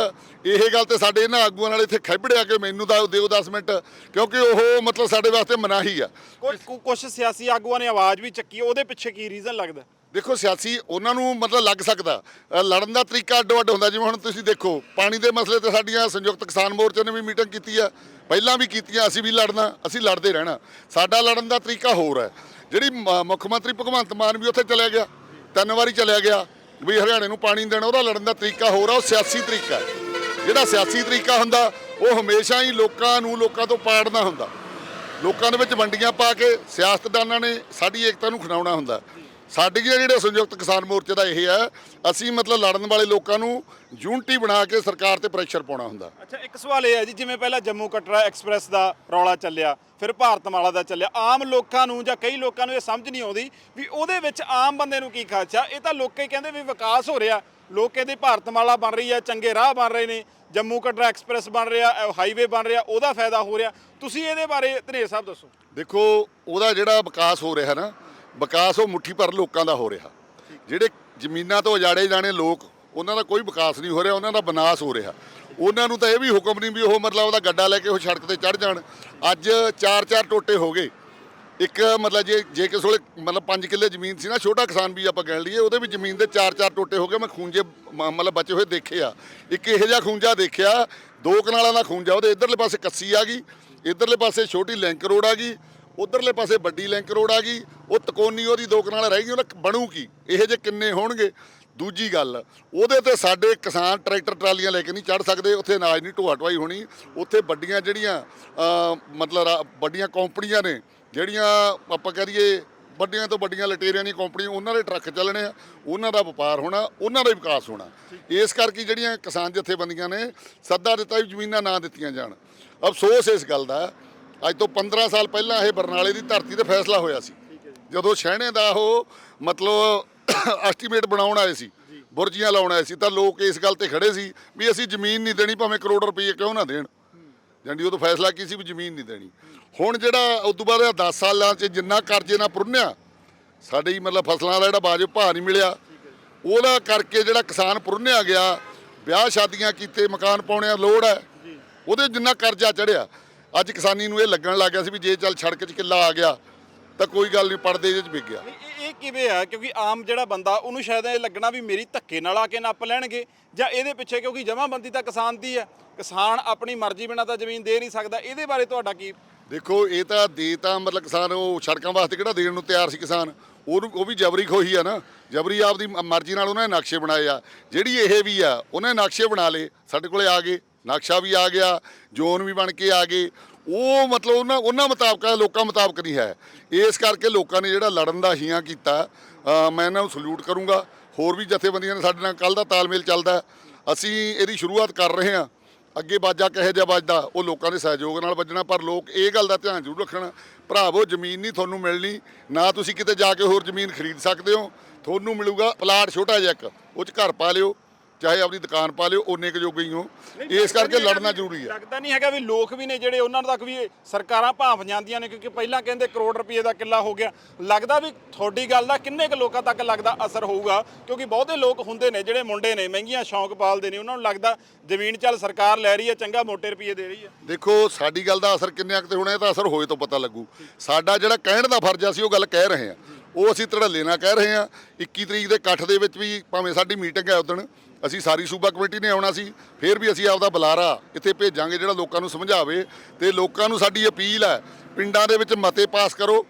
ਇਹ ਗੱਲ ਤੇ ਸਾਡੇ ਇਹਨਾਂ ਆਗੂਆਂ ਨਾਲ ਇੱਥੇ ਖਿਬੜਿਆ ਕਿ ਮੈਨੂੰ ਤਾਂ ਦਿਓ 10 ਮਿੰਟ, ਕਿਉਂਕਿ ਉਹ ਮਤਲਬ ਸਾਡੇ ਵਾਸਤੇ ਮਨਾਹੀ ਆ। ਕੁਝ ਕੁਝ ਸਿਆਸੀ ਆਗੂਆਂ ਨੇ ਆਵਾਜ਼ ਵੀ ਚੱਕੀ, ਉਹਦੇ ਪਿੱਛੇ ਕੀ ਰੀਜ਼ਨ ਲੱਗਦਾ? ਦੇਖੋ ਸਿਆਸੀ ਉਹਨਾਂ ਨੂੰ ਮਤਲਬ ਲੱਗ ਸਕਦਾ। ਅ, ਲੜਨ ਦਾ ਤਰੀਕਾ ਅੱਡੋ ਅੱਡ ਹੁੰਦਾ ਜਿਵੇਂ ਹੁਣ ਤੁਸੀਂ ਦੇਖੋ ਪਾਣੀ ਦੇ ਮਸਲੇ ਤੇ ਸਾਡੀਆਂ ਸੰਯੁਕਤ ਕਿਸਾਨ ਮੋਰਚੇ ਨੇ ਵੀ ਮੀਟਿੰਗ ਕੀਤੀ ਆ। ਪਹਿਲਾਂ ਵੀ ਕੀਤੀਆਂ ਅਸੀਂ ਵੀ ਲੜਨਾ ਅਸੀਂ ਲੜਦੇ ਰਹਿਣਾ। ਸਾਡਾ ਲੜਨ ਦਾ ਤਰੀਕਾ ਹੋਰ ਹੈ। ਜਿਹੜੀ ਮ- ਮੁੱਖ ਮੰਤਰੀ ਭਗਵੰਤ ਮਾਨ ਵੀ ਉੱਥੇ ਚਲਿਆ ਗਿਆ ਤਿੰਨ ਵਾਰੀ ਚਲਿਆ ਗਿਆ ਵੀ ਹਰਿਆਣੇ ਨੂੰ ਪਾਣੀ ਦੇਣਾ ਉਹਦਾ ਲੜਨ ਦਾ ਤਰੀਕਾ ਹੋਰ ਆ ਉਹ ਸਿਆਸੀ ਤਰੀਕਾ ਹੈ। ਜਿਹੜਾ ਸਿਆਸੀ ਤਰੀਕਾ ਹੁੰਦਾ ਉਹ ਹਮੇਸ਼ਾ ਹੀ ਲੋਕਾਂ ਨੂੰ ਲੋਕਾਂ ਤੋਂ ਪਾੜਨਾ ਹੁੰਦਾ। ਲੋਕਾਂ ਦੇ ਵਿੱਚ ਵੰਡੀਆਂ ਪਾ ਕੇ ਸਿਆਸਤਦਾਨਾਂ ਨੇ ਸਾਡੀ ਏਕਤਾ ਨੂੰ ਖਿਡਾਉਣਾ ਹੁੰਦਾ। ਸਾਡੀਆਂ ਜਿਹੜੇ ਸੰਯੁਕਤ ਕਿਸਾਨ ਮੋਰਚੇ ਦਾ ਇਹ ਹੈ ਅਸੀਂ ਮਤਲਬ ਲੜਨ ਵਾਲੇ ਲੋਕਾਂ ਨੂੰ ਯੂਨਿਟੀ ਬਣਾ ਕੇ ਸਰਕਾਰ ਤੇ ਪ੍ਰੈਸ਼ਰ ਪਾਉਣਾ ਹੁੰਦਾ। ਅੱਛਾ ਇੱਕ ਸਵਾਲ ਇਹ ਹੈ ਜੀ ਜਿਵੇਂ ਪਹਿਲਾਂ ਜੰਮੂ ਕਟਰਾ ਐਕਸਪ੍ਰੈਸ ਦਾ ਰੌਲਾ ਚੱਲਿਆ ਫਿਰ ਭਾਰਤਮਾਲਾ ਦਾ ਚੱਲਿਆ ਆਮ ਲੋਕਾਂ ਨੂੰ ਜਾਂ ਕਈ ਲੋਕਾਂ ਨੂੰ ਇਹ ਸਮਝ ਨਹੀਂ ਆਉਂਦੀ ਵੀ ਉਹਦੇ ਵਿੱਚ ਆਮ ਬੰਦੇ ਨੂੰ ਕੀ ਖਾਚਾ ਇਹ ਤਾਂ ਲੋਕੇ ਕਹਿੰਦੇ ਵੀ ਵਿਕਾਸ ਹੋ ਰਿਹਾ ਲੋਕ ਕਹਿੰਦੇ ਭਾਰਤਮਾਲਾ ਬਣ ਰਹੀ ਹੈ ਚੰਗੇ ਰਾਹ ਬਣ ਰਹੇ ਨੇ ਜੰਮੂ ਕਟਰਾ ਐਕਸਪ੍ਰੈਸ ਬਣ ਰਿਹਾ ਹਾਈਵੇ ਬਣ ਰਿਹਾ ਉਹਦਾ ਫਾਇਦਾ ਹੋ ਰਿਹਾ। ਤੁਸੀਂ ਇਹਦੇ ਬਾਰੇ ਧਨੇਰ ਸਾਹਿਬ ਦੱਸੋ। ਦੇਖੋ ਉਹਦਾ ਜਿਹੜਾ ਵਿਕਾਸ ਹੋ ਰਿਹਾ ਨਾ ਵਿਕਾਸ ਉਹ ਮੁੱਠੀ ਭਰ ਲੋਕਾਂ ਦਾ ਹੋ ਰਿਹਾ। ਜਿਹੜੇ ਜ਼ਮੀਨਾਂ ਤੋਂ ਉਜਾੜੇ ਜਾਣੇ ਲੋਕ, ਉਹਨਾਂ ਦਾ ਕੋਈ ਵਿਕਾਸ ਨਹੀਂ ਹੋ ਰਿਹਾ, ਉਹਨਾਂ ਦਾ ਵਿਨਾਸ਼ ਹੋ ਰਿਹਾ। ਉਹਨਾਂ ਨੂੰ ਤਾਂ ਇਹ ਵੀ ਹੁਕਮ ਨਹੀਂ ਵੀ ਉਹ ਮਤਲਬ ਉਹਦਾ ਗੱਡਾ ਲੈ ਕੇ ਉਹ ਸੜਕ ਤੇ ਚੜ ਜਾਣ। ਅੱਜ ਚਾਰ ਚਾਰ ਟੋਟੇ ਹੋ ਗਏ। ਇੱਕ ਮਤਲਬ ਜੇ ਜੇ ਕਿਸੇ ਕੋਲੇ ਮਤਲਬ 5 ਕਿੱਲੇ ਜ਼ਮੀਨ ਸੀ ਨਾ, ਛੋਟਾ ਕਿਸਾਨ ਵੀ ਆਪਾਂ ਕਹਿ ਲਈਏ, ਉਹਦੇ ਵੀ ਜ਼ਮੀਨ ਦੇ ਚਾਰ ਚਾਰ ਟੋਟੇ ਹੋ ਗਏ। ਮੈਂ ਖੂੰਜੇ ਮ- ਮਤਲਬ ਬਚੇ ਹੋਏ ਦੇਖੇ ਆ। ਇੱਕ ਇਹੋ ਜਿਹਾ ਖੂੰਜਾ ਦੇਖਿਆ, ਦੋ ਕਨਾਲਾਂ ਦਾ ਖੂੰਜਾ, ਉਹਦੇ ਇਧਰਲੇ ਪਾਸੇ ਕੱਸੀ ਆ ਗਈ, ਇਧਰਲੇ ਪਾਸੇ ਛੋਟੀ ਲਿੰਕ ਰੋਡ ਆ ਗਈ ਉਧਰਲੇ ਪਾਸੇ ਵੱਡੀ ਲਿੰਕ ਰੋਡ ਆ ਗਈ, ਉਹ ਤਕੋਨੀ ਉਹਦੀ ਦੋ ਕਨਾਲ ਰਹਿ ਗਈ, ਉਹਦਾ ਬਣੂ ਕੀ? ਇਹੋ ਜਿਹੇ ਕਿੰਨੇ ਹੋਣਗੇ? ਦੂਜੀ ਗੱਲ, ਉਹਦੇ ਤੇ ਸਾਡੇ ਕਿਸਾਨ ਟਰੈਕਟਰ ਟਰਾਲੀਆਂ ਲੈ ਕੇ ਨਹੀਂ ਚੜ ਸਕਦੇ, ਉੱਥੇ ਅਨਾਜ ਨਹੀਂ ਢੋਆ ਢਵਾਈ ਹੋਣੀ। ਉੱਥੇ ਵੱਡੀਆਂ ਜਿਹੜੀਆਂ ਮਤਲਬ ਰਾ- ਵੱਡੀਆਂ ਕੰਪਨੀਆਂ ਨੇ, ਜਿਹੜੀਆਂ ਆਪਾਂ ਕਹਿ ਦਈਏ, ਵੱਡੀਆਂ ਤੋਂ ਵੱਡੀਆਂ ਲਟੇਰੀਆਂ ਦੀਆਂ ਕੰਪਨੀ ਉਹਨਾਂ ਦੇ ਟਰੱਕ ਚੱਲਣੇ ਆ, ਉਹਨਾਂ ਦਾ ਵਪਾਰ ਹੋਣਾ, ਉਹਨਾਂ ਦਾ ਵਿਕਾਸ ਹੋਣਾ। ਇਸ ਕਰਕੇ ਜਿਹੜੀਆਂ ਕਿਸਾਨ ਜਥੇਬੰਦੀਆਂ ਨੇ ਸੱਦਾ ਦਿੱਤਾ ਵੀ ਜ਼ਮੀਨਾਂ ਨਾ ਦਿੱਤੀਆਂ ਜਾਣ। ਅਫਸੋਸ ਇਸ ਗੱਲ ਦਾ ਅੱਜ ਤੋਂ 15 ਸਾਲ ਪਹਿਲਾਂ ਇਹ ਬਰਨਾਲੇ ਦੀ ਧਰਤੀ ਤੇ ਫੈਸਲਾ ਹੋਇਆ ਸੀ। ਜਦੋਂ ਸ਼ਹਿਣੇ ਦਾ ਉਹ ਮਤਲਬ ਐਸਟੀਮੇਟ ਬਣਾਉਣ ਆਏ ਸੀ ਬੁਰਜੀਆਂ ਲਾਉਣ ਆਏ ਸੀ ਤਾਂ ਲੋਕ ਇਸ ਗੱਲ ਤੇ ਖੜੇ ਸੀ ਵੀ ਅਸੀਂ ਜ਼ਮੀਨ ਨਹੀਂ ਦੇਣੀ ਭਾਵੇਂ ਕਰੋੜ ਰੁਪਏ ਕਿਉਂ ਨਾ ਦੇਣ। ਜਾਂਦੀ ਉਹ ਤਾਂ ਫੈਸਲਾ ਕੀ ਸੀ ਵੀ ਜ਼ਮੀਨ ਨਹੀਂ ਦੇਣੀ। ਹੁਣ ਜਿਹੜਾ ਉਸ ਤੋਂ ਬਾਅਦ 10 ਸਾਲਾਂ 'ਚ ਜਿੰਨਾ ਕਰਜ਼ੇ ਨਾਲ ਪੁਰਨਿਆ ਸਾਡੇ ਮਤਲਬ ਫਸਲਾਂ ਦਾ ਜਿਹੜਾ ਬਾਜਬ ਭਾਅ ਨਹੀਂ ਮਿਲਿਆ। ਉਹਦਾ ਕਰਕੇ ਜਿਹੜਾ ਕਿਸਾਨ ਪੁਰਨਿਆ ਗਿਆ ਵਿਆਹ ਸ਼ਾਦੀਆਂ ਕੀਤੇ ਮਕਾਨ ਪਾਉਣਿਆ ਲੋੜ ਹੈ। ਉਹਦੇ ਜਿੰਨਾ ਕਰਜ਼ਾ ਚੜਿਆ ਅੱਜ ਕਿਸਾਨੀ ਨੂੰ ਇਹ ਲੱਗਣ ਲੱਗ ਗਿਆ ਸੀ ਵੀ ਜੇ ਚੱਲ ਸੜਕ 'ਚ ਕਿੱਲਾ ਆ ਗਿਆ ਤਾਂ ਕੋਈ ਗੱਲ ਨਹੀਂ ਪੜਦੇ ਇਹਦੇ 'ਚ ਵਿਕ ਗਿਆ। ਇਹ ਇਹ ਕਿਵੇਂ ਆ? ਕਿਉਂਕਿ ਆਮ ਜਿਹੜਾ ਬੰਦਾ ਉਹਨੂੰ ਸ਼ਾਇਦ ਇਹ ਲੱਗਣਾ ਵੀ ਮੇਰੀ ਧੱਕੇ ਨਾਲ ਆ ਕੇ ਨੱਪ ਲੈਣਗੇ ਜਾਂ ਇਹਦੇ ਪਿੱਛੇ ਕਿਉਂਕਿ ਜਮਾਬੰਦੀ ਤਾਂ ਕਿਸਾਨ ਦੀ ਹੈ ਕਿਸਾਨ ਆਪਣੀ ਮਰਜ਼ੀ ਬਿਨਾਂ ਤਾਂ ਜ਼ਮੀਨ ਦੇ ਨਹੀਂ ਸਕਦਾ। ਇਹਦੇ ਬਾਰੇ ਤੁਹਾਡਾ ਕੀ ਦੇਖੋ ਇਹ ਤਾਂ ਦੇ ਤਾਂ ਮਤਲਬ ਕਿਸਾਨ ਉਹ ਸੜਕਾਂ ਵਾਸਤੇ ਕਿਹੜਾ ਦੇਣ ਨੂੰ ਤਿਆਰ ਸੀ ਕਿਸਾਨ? ਉਹਨੂੰ ਉਹ ਵੀ ਜਬਰੀ ਖੋਹੀ ਆ ਨਾ। ਜਬਰੀ ਆਪਦੀ ਮ- ਮਰਜ਼ੀ ਨਾਲ ਉਹਨਾਂ ਨੇ ਨਕਸ਼ੇ ਬਣਾਏ ਆ। ਜਿਹੜੀ ਇਹ ਵੀ ਆ ਉਹਨੇ ਨਕਸ਼ੇ ਬਣਾ ਲਏ ਸਾਡੇ ਕੋਲੇ ਆ ਗਏ। ਨਕਸ਼ਾ ਵੀ ਆ ਗਿਆ, ਜ਼ੋਨ ਵੀ ਬਣ ਕੇ ਆ ਗਏ। ਉਹ ਮਤਲਬ ਉਹਨਾਂ ਉਹਨਾਂ ਮੁਤਾਬਕ, ਲੋਕਾਂ ਮੁਤਾਬਕ ਨਹੀਂ ਹੈ। ਇਸ ਕਰਕੇ ਲੋਕਾਂ ਨੇ ਜਿਹੜਾ ਲੜਨ ਦਾ ਹੀਆਂ ਕੀਤਾ ਮੈਂ ਇਹਨਾਂ ਨੂੰ ਸਲੂਟ ਕਰੂੰਗਾ। ਹੋਰ ਵੀ ਜਥੇਬੰਦੀਆਂ ਨੇ ਸਾਡੇ ਨਾਲ ਕੱਲ ਦਾ ਤਾਲਮੇਲ ਚੱਲਦਾ ਅਸੀਂ ਇਹਦੀ ਸ਼ੁਰੂਆਤ ਕਰ ਰਹੇ ਹਾਂ। ਅੱਗੇ ਬਾਜਾ ਕਹੇ ਜਿਹਾ ਵੱਜਦਾ, ਉਹ ਲੋਕਾਂ ਦੇ ਸਹਿਯੋਗ ਨਾਲ ਵੱਜਣਾ, ਪਰ ਲੋਕ ਇਹ ਗੱਲ ਦਾ ਧਿਆਨ ਜ਼ਰੂਰ ਰੱਖਣਾ। ਭਰਾਵੋ, ਜ਼ਮੀਨ ਨਹੀਂ ਤੁਹਾਨੂੰ ਮਿਲਣੀ। ਨਾ ਤੁਸੀਂ ਕਿਤੇ ਜਾ ਕੇ ਹੋਰ ਜ਼ਮੀਨ ਖਰੀਦ ਸਕਦੇ ਹੋ। ਤੁਹਾਨੂੰ ਮਿਲੂਗਾ ਪਲਾਟ ਛੋਟਾ ਜਿਹਾ ਇੱਕ, ਉਹ 'ਚ ਘਰ ਪਾ ਲਿਓ। ਚਾਹੇ ਆਪਣੀ ਦੁਕਾਨ ਪਾ ਲਿਓ ਓਨੇ ਕੁ ਜੋਗੇ ਹੀ ਹੋ। ਇਸ ਕਰਕੇ ਲੜਨਾ ਜ਼ਰੂਰੀ ਹੈ। ਲੱਗਦਾ ਨਹੀਂ ਹੈਗਾ ਵੀ ਲੋਕ ਵੀ ਨੇ ਜਿਹੜੇ ਉਹਨਾਂ ਤੱਕ ਵੀ ਸਰਕਾਰਾਂ ਭਾਂਫ ਜਾਂਦੀਆਂ ਨੇ ਕਿਉਂਕਿ ਪਹਿਲਾਂ ਕਹਿੰਦੇ ਕਰੋੜ ਰੁਪਏ ਦਾ ਕਿੱਲਾ ਹੋ ਗਿਆ। ਲੱਗਦਾ ਵੀ ਤੁਹਾਡੀ ਗੱਲ ਦਾ ਕਿੰਨੇ ਕੁ ਲੋਕਾਂ ਤੱਕ ਲੱਗਦਾ ਅਸਰ ਹੋਊਗਾ ਕਿਉਂਕਿ ਬਹੁਤੇ ਲੋਕ ਹੁੰਦੇ ਨੇ ਜਿਹੜੇ ਮੁੰਡੇ ਨੇ ਮਹਿੰਗੀਆਂ ਸ਼ੌਂਕ ਪਾਲਦੇ ਨੇ ਉਹਨਾਂ ਨੂੰ ਲੱਗਦਾ ਜ਼ਮੀਨ ਚੱਲ ਸਰਕਾਰ ਲੈ ਰਹੀ ਹੈ ਚੰਗਾ ਮੋਟੇ ਰੁਪਏ ਦੇ ਰਹੀ ਹੈ। ਦੇਖੋ ਸਾਡੀ ਗੱਲ ਦਾ ਅਸਰ ਕਿੰਨੇ ਕੁ ਤੇ ਹੋਣਾ ਇਹ ਤਾਂ ਅਸਰ ਹੋਏ ਤੋਂ ਪਤਾ ਲੱਗੂ। ਸਾਡਾ ਜਿਹੜਾ ਕਹਿਣ ਦਾ ਫਰਜ਼ ਆ ਸੀ ਉਹ ਗੱਲ ਕਹਿ ਰਹੇ ਹਾਂ। ਉਹ ਅਸੀਂ ਧੜੱਲੇ ਨਾਲ ਕਹਿ ਰਹੇ ਹਾਂ 21 ਤਰੀਕ ਦੇ ਇਕੱਠ ਦੇ ਵਿੱਚ ਵੀ ਭਾਵੇਂ ਸਾਡੀ ਮੀਟਿੰਗ ਹੈ ਉਦੋਂ ਅਸੀਂ ਸਾਰੀ ਸੂਬਾ ਕਮੇਟੀ ਨੇ ਆਉਣਾ ਸੀ, ਫਿਰ ਵੀ ਅਸੀਂ ਆਪਦਾ ਬੁਲਾਰਾ ਇੱਥੇ ਭੇਜਾਂਗੇ ਜਿਹੜਾ ਲੋਕਾਂ ਨੂੰ ਸਮਝਾਵੇ ਤੇ ਲੋਕਾਂ ਨੂੰ ਸਾਡੀ ਅਪੀਲ ਹੈ, ਪਿੰਡਾਂ ਦੇ ਵਿੱਚ ਮਤੇ ਪਾਸ ਕਰੋ,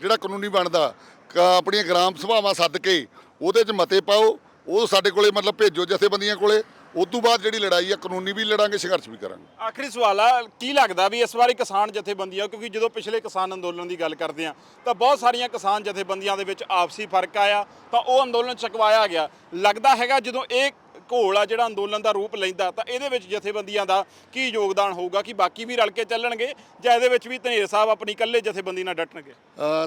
ਜਿਹੜਾ ਕਾਨੂੰਨੀ ਬਣਦਾ, ਕ- ਆਪਣੀਆਂ ਗ੍ਰਾਮ ਸਭਾਵਾਂ ਸੱਦ ਕੇ ਉਹਦੇ 'ਚ ਮਤੇ ਪਾਓ, ਉਹ ਸਾਡੇ ਕੋਲੇ ਮਤਲਬ ਭੇਜੋ ਜਥੇਬੰਦੀਆਂ ਕੋਲੇ ਉਸ ਤੋਂ ਬਾਅਦ ਜਿਹੜੀ ਲੜਾਈ ਆ, ਕਾਨੂੰਨੀ ਵੀ ਲੜਾਂਗੇ, ਸੰਘਰਸ਼ ਵੀ ਕਰਾਂਗੇ। ਆਖਰੀ ਸਵਾਲ ਆ, ਕੀ ਲੱਗਦਾ ਵੀ ਇਸ ਵਾਰੀ ਕਿਸਾਨ ਜਥੇਬੰਦੀਆਂ, ਕਿਉਂਕਿ ਜਦੋਂ ਪਿਛਲੇ ਕਿਸਾਨ ਅੰਦੋਲਨ ਦੀ ਗੱਲ ਕਰਦੇ ਆ, ਤਾਂ ਬਹੁਤ ਸਾਰੀਆਂ ਕਿਸਾਨ ਜਥੇਬੰਦੀਆਂ ਦੇ ਵਿੱਚ ਆਪਸੀ ਫ਼ਰਕ ਆਇਆ, ਤਾਂ ਉਹ ਅੰਦੋਲਨ ਚਕਵਾਇਆ ਗਿਆ। ਲੱਗਦਾ ਹੈਗਾ ਜਦੋਂ ਇਹ ਘੋਲ ਆ ਜਿਹੜਾ ਅੰਦੋਲਨ ਦਾ ਰੂਪ ਲੈਂਦਾ, ਤਾਂ ਇਹਦੇ ਵਿੱਚ ਜਥੇਬੰਦੀਆਂ ਦਾ ਕੀ ਯੋਗਦਾਨ ਹੋਊਗਾ ਕਿ ਬਾਕੀ ਵੀ ਰਲ ਕੇ ਚੱਲਣਗੇ ਜਾਂ ਇਹਦੇ ਵਿੱਚ ਵੀ ਧਨੇਰ ਸਾਹਿਬ ਆਪਣੀ ਇਕੱਲੇ ਜਥੇਬੰਦੀ ਨਾਲ ਡਟਣਗੇ?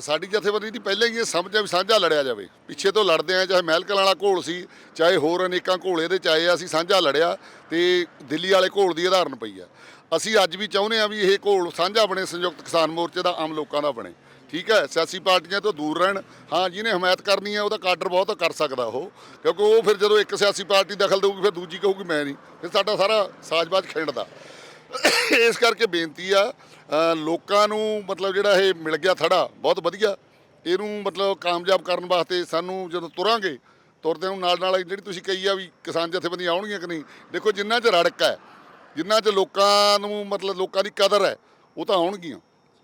ਸਾਡੀ ਜਥੇਬੰਦੀ ਦੀ ਪਹਿਲਾਂ ਹੀ ਇਹ ਸਮਝ ਆ ਵੀ ਸਾਂਝਾ ਲੜਿਆ ਜਾਵੇ। ਪਿੱਛੇ ਤੋਂ ਲੜਦੇ ਆ, ਚਾਹੇ ਮਹਿਲਕਲ ਵਾਲਾ ਘੋਲ ਸੀ, ਚਾਹੇ ਹੋਰ ਅਨੇਕਾਂ ਘੋਲ ਇਹਦੇ ਚ ਆਏ ਅਸੀਂ ਸਾਂਝਾ ਲੜਿਆ ਤੇ ਦਿੱਲੀ ਵਾਲੇ ਘੋਲ ਦੀ ਉਦਾਹਰਨ ਪਈ ਆ। ਅਸੀਂ ਅੱਜ ਵੀ ਚਾਹੁੰਦੇ ਆ ਵੀ ਇਹ ਘੋਲ ਸਾਂਝਾ ਬਣੇ, ਸੰਯੁਕਤ ਕਿਸਾਨ ਮੋਰਚੇ ਦਾ ਆਮ ਲੋਕਾਂ ਦਾ ਬਣੇ। ਠੀਕ ਹੈ, ਸਿਆਸੀ ਪਾਰਟੀਆਂ ਤੋਂ ਦੂਰ ਰਹਿਣ। ਹਾਂ, ਜਿਹਨੇ ਹਮਾਇਤ ਕਰਨੀ ਹੈ, ਉਹਦਾ ਕਾਡਰ ਬਹੁਤ ਕਰ ਸਕਦਾ ਉਹ। ਕਿਉਂਕਿ ਉਹ ਫਿਰ ਜਦੋਂ ਇੱਕ ਸਿਆਸੀ ਪਾਰਟੀ ਦਖਲ ਦੇਊਗੀ, ਫਿਰ ਦੂਜੀ ਕਹੂਗੀ, ਮੈਂ ਨਹੀਂ। ਫਿਰ ਸਾਡਾ ਸਾਰਾ ਸਾਜ਼ਬਾਜ਼ ਖਿੰਡਦਾ। ਇਸ ਕਰਕੇ ਬੇਨਤੀ ਆ ਲੋਕਾਂ ਨੂੰ ਮਤਲਬ ਜਿਹੜਾ ਇਹ ਮਿਲ ਗਿਆ ਥੜਾ, ਬਹੁਤ ਵਧੀਆ। ਇਹਨੂੰ ਮਤਲਬ ਕਾਮਯਾਬ ਕਰਨ ਵਾਸਤੇ ਸਾਨੂੰ ਜਦੋਂ ਤੁਰਾਂਗੇ, ਤੁਰਦੇ ਨੂੰ ਨਾਲ ਨਾਲ ਜਿਹੜੀ ਤੁਸੀਂ ਕਹੀ ਆ ਵੀ ਕਿਸਾਨ ਜਥੇਬੰਦੀਆਂ ਆਉਣਗੀਆਂ ਕਿ ਨਹੀਂ, ਦੇਖੋ ਜਿੰਨਾ 'ਚ ਰੜਕ ਹੈ, ਜਿੰਨਾ 'ਚ ਲੋਕਾਂ ਨੂੰ ਮਤਲਬ ਲੋਕਾਂ ਦੀ ਕਦਰ ਹੈ, ਉਹ ਤਾਂ ਆਉਣਗੀਆਂ।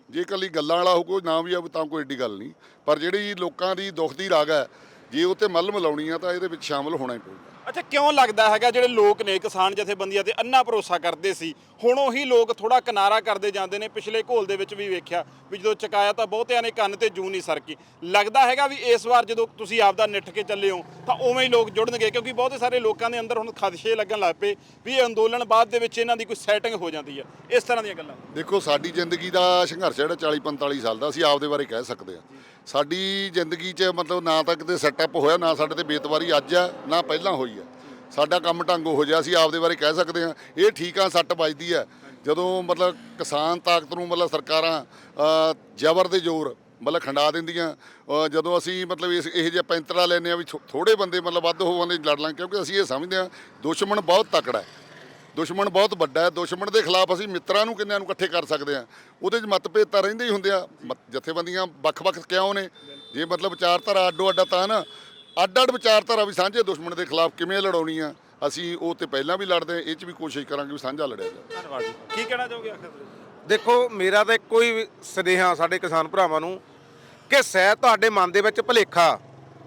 ਜੇ ਇਕੱਲੀ ਗੱਲਾਂ ਵਾਲਾ ਹੋ ਨਾ ਵੀ ਆ ਤਾਂ ਕੋਈ ਏਡੀ ਗੱਲ ਨਹੀਂ। ਪਰ ਜਿਹੜੀ ਲੋਕਾਂ ਦੀ ਦੁੱਖ ਦੀ ਰਾਗ ਹੈ, ਜੇ ਉਹ ਤੇ ਮੱਲ ਮਿਲਾਉਣੀ ਆ, ਤਾਂ ਇਹਦੇ ਵਿੱਚ ਸ਼ਾਮਲ ਹੋਣਾ ਹੀ ਪਊਗਾ। ਅੱਛਾ, ਕਿਉਂ ਲੱਗਦਾ ਹੈਗਾ ਜਿਹੜੇ ਲੋਕ ਨੇ ਕਿਸਾਨ ਜਥੇਬੰਦੀਆਂ ਤੇ ਅੰਨਾ ਭਰੋਸਾ ਕਰਦੇ ਸੀ? ਹੁਣ ਉਹੀ ਲੋਕ ਥੋੜਾ ਕਿਨਾਰਾ ਕਰਦੇ ਜਾਂਦੇ ਨੇ, ਪਿਛਲੇ ਘੋਲ ਦੇ ਵਿੱਚ ਵੀ ਵੇਖਿਆ ਵੀ ਜਦੋਂ ਚਕਾਇਆ ਤਾਂ ਬਹੁਤਿਆਂ ਨੇ ਕੰਨ ਤੇ ਜੂ ਨਹੀਂ ਸਰਕੀ। ਲੱਗਦਾ ਹੈਗਾ ਵੀ ਇਸ ਵਾਰ ਜਦੋਂ ਤੁਸੀਂ ਆਪਦਾ ਨਿੱਠ ਕੇ ਚੱਲੇ ਹੋ, ਤਾਂ ਉਵੇਂ ਹੀ ਲੋਕ ਜੁੜਨਗੇ, ਕਿਉਂਕਿ ਬਹੁਤੇ ਸਾਰੇ ਲੋਕਾਂ ਦੇ ਅੰਦਰ ਹੁਣ ਖਦਸ਼ੇ ਲੱਗਣ ਲੱਗ ਪਏ ਵੀ ਇਹ ਅੰਦੋਲਨ ਬਾਅਦ ਦੇ ਵਿੱਚ ਇਹਨਾਂ ਦੀ ਕੋਈ ਸੈਟਿੰਗ ਹੋ ਜਾਂਦੀ ਹੈ। ਇਸ ਤਰ੍ਹਾਂ ਦੀਆਂ ਗੱਲਾਂ। ਦੇਖੋ, ਸਾਡੀ ਜ਼ਿੰਦਗੀ ਦਾ ਸੰਘਰਸ਼ ਜਿਹੜਾ 40 45 ਸਾਲ ਦਾ, ਅਸੀਂ ਆਪਦੇ ਬਾਰੇ ਕਹਿ ਸਕਦੇ ਹਾਂ। ਸਾਡੀ ਜ਼ਿੰਦਗੀ 'ਚ ਮਤਲਬ ਨਾ ਤਾਂ ਕਿਤੇ ਸੈਟਅਪ ਹੋਇਆ, ਨਾ ਸਾਡੇ ਤੇ ਬੇਤਵਾਰੀ ਅੱਜ ਆ, ਨਾ ਪਹਿਲਾਂ ਹੋਈ ਆ। ਸਾਡਾ ਕੰਮ ਢੰਗ ਹੋ ਜਾ ਅਸੀਂ ਆਪਦੇ ਬਾਰੇ ਕਹਿ ਸਕਦੇ ਹਾਂ। ਇਹ ਠੀਕ ਆ, ਸੱਟ ਵੱਜਦੀ ਆ। ਜਦੋਂ ਮਤਲਬ ਕਿਸਾਨ ਤਾਕਤ ਨੂੰ ਮਤਲਬ ਸਰਕਾਰਾਂ ਜ਼ਬਰ ਦੇ ਜ਼ੋਰ ਮਤਲਬ ਖੰਡਾ ਦਿੰਦੀਆਂ ਜਦੋਂ ਅਸੀਂ ਮਤਲਬ ਇਸ, ਇਹ ਜਿਹਾ ਪੈਂਤਰਾ ਲੈਨੇ ਆ ਵੀ ਥੋ- ਥੋੜੇ ਬੰਦੇ ਮਤਲਬ ਵੱਧ ਹੋਵਾਂਦੇ ਲੜ ਲਾਂ, ਕਿਉਂਕਿ ਅਸੀਂ ਇਹ ਸਮਝਦੇ ਹਾਂ, ਦੁਸ਼ਮਣ ਬਹੁਤ ਤਕੜਾ ਹੈ। ਦੁਸ਼ਮਣ ਬਹੁਤ ਵੱਡਾ ਹੈ। ਦੁਸ਼ਮਣ ਦੇ ਖਿਲਾਫ ਅਸੀਂ ਮਿੱਤਰਾਂ ਨੂੰ ਕਿੰਨਿਆਂ ਨੂੰ ਇਕੱਠੇ ਕਰ ਸਕਦੇ ਹਾਂ। ਉਹਦੇ 'ਚ ਮਤਭੇਦ ਤਾਂ ਰਹਿੰਦੇ ਹੀ ਹੁੰਦੇ ਆ। ਮਤ- ਜਥੇਬੰਦੀਆਂ ਵੱਖ-ਵੱਖ ਕਿਉਂ ਨੇ? ਜੇ ਮਤਲਬ ਵਿਚਾਰਧਾਰਾ ਅੱਡੋ ਅੱਡਾ ਤਾਂ ਨਾ ਅੱਡ-ਅੱਡ ਵਿਚਾਰਧਾਰਾ ਵੀ ਸਾਂਝੇ ਦੁਸ਼ਮਣ ਦੇ ਖਿਲਾਫ ਕਿਵੇਂ ਲੜਾਉਣੀ ਆ ਅਸੀਂ ਉਹ ਤੇ ਪਹਿਲਾਂ ਵੀ ਲੜਦੇ ਹਾਂ, ਇਹ 'ਚ ਵੀ ਕੋਸ਼ਿਸ਼ ਕਰਾਂਗੇ ਵੀ ਸਾਂਝਾ ਲੜਿਆ ਜਾਵੇ। ਧੰਨਵਾਦ ਜੀ। ਕੀ ਕਹਿਣਾ ਚਾਹੋਗੇ ਆਖਰ ਦੇ ਦੇਖੋ ਮੇਰਾ ਤਾਂ ਇੱਕੋ ਹੀ ਸੁਨੇਹਾ ਸਾਡੇ ਕਿਸਾਨ ਭਰਾਵਾਂ ਨੂੰ ਕਿ ਸ਼ਾਇਦ ਤੁਹਾਡੇ ਮਨ ਦੇ ਵਿੱਚ ਭੁਲੇਖਾ।